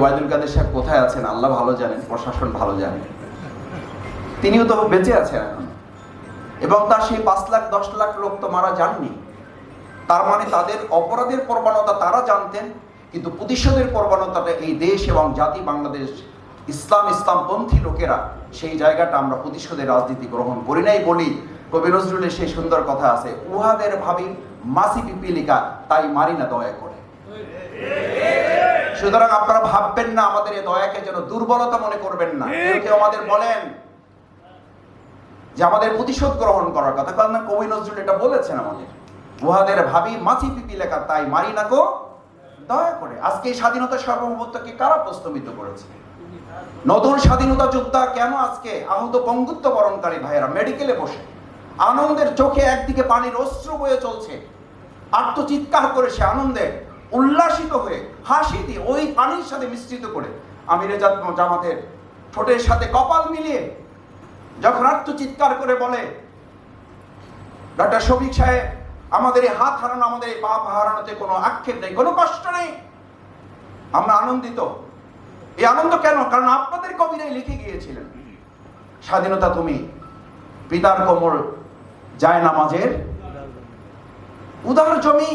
ওয়াইদুল কাদের সাহেব কোথায় আছেন? আল্লাহ ভালো জানেন, প্রশাসন ভালো জানেন তিনিও তো বেঁচে আছেন এখন। এবং তার সেই পাঁচ লাখ, দশ লাখ লোক তো মারা যাননি। তার মানে তাদের অপরাধের প্রবণতা তারা জানতেন, কিন্তু প্রতিশোধের প্রবণতাটা এই দেশ এবং জাতি, বাংলাদেশ, ইসলাম, ইসলামপন্থী লোকেরা সেই জায়গাটা আমরা প্রতিশোধের রাজনীতি গ্রহণ করি নাই বলি। কবি নজরুলের সেই সুন্দর কথা আছে, উহাদের ভাবি মাসি পিপিলিকা, তাই মারি না দয়া করে। সুতরাং আপনারা ভাববেন না আমাদের এই দয়াকে যেন দুর্বলতা মনে করবেন না। কেউ আমাদের বলেন যে আমাদের প্রতিশোধ গ্রহণ করার কথা। কারণ কবি নজরুল এটা বলেছেন আমাদের। উহাদের ভাবি মাছি পিপি লেখা তাই মারি না গো দয়া করে। আজকে এই স্বাধীনতা সার্বভৌমত্বকে কারা প্রস্তাবিত করেছে? নতুন স্বাধীনতা যোদ্ধা কেন আজকে? আহত পঙ্গুত্ব বরণকারী ভাইয়েরা মেডিকেলে বসে। আনন্দের চোখে একদিকে পানির অস্ত্র বয়ে চলছে। আত্মচিৎকার করে সে আনন্দে উল্লাসিত হয়ে, হাসি দিয়ে ওই পানির সাথে মিশ্রিত করে আমিরে জামাতের ঠোঁটের সাথে কপাল মিলিয়ে যখন আত্মচিৎকার করে বলে ডক্টর শফিক সাহেব, আমাদের এই হাত হারানো, আমাদের এই পা হারানোতে কোনো আক্ষেপ নেই, কোনো কষ্ট নেই। আমরা আনন্দিত। এই আনন্দ কেন? কারণ আপনাদের কবিরাই লিখে গিয়েছিলেন। স্বাধীনতা তুমি, পিতার কোমর যায় নামাজের উদার জমি।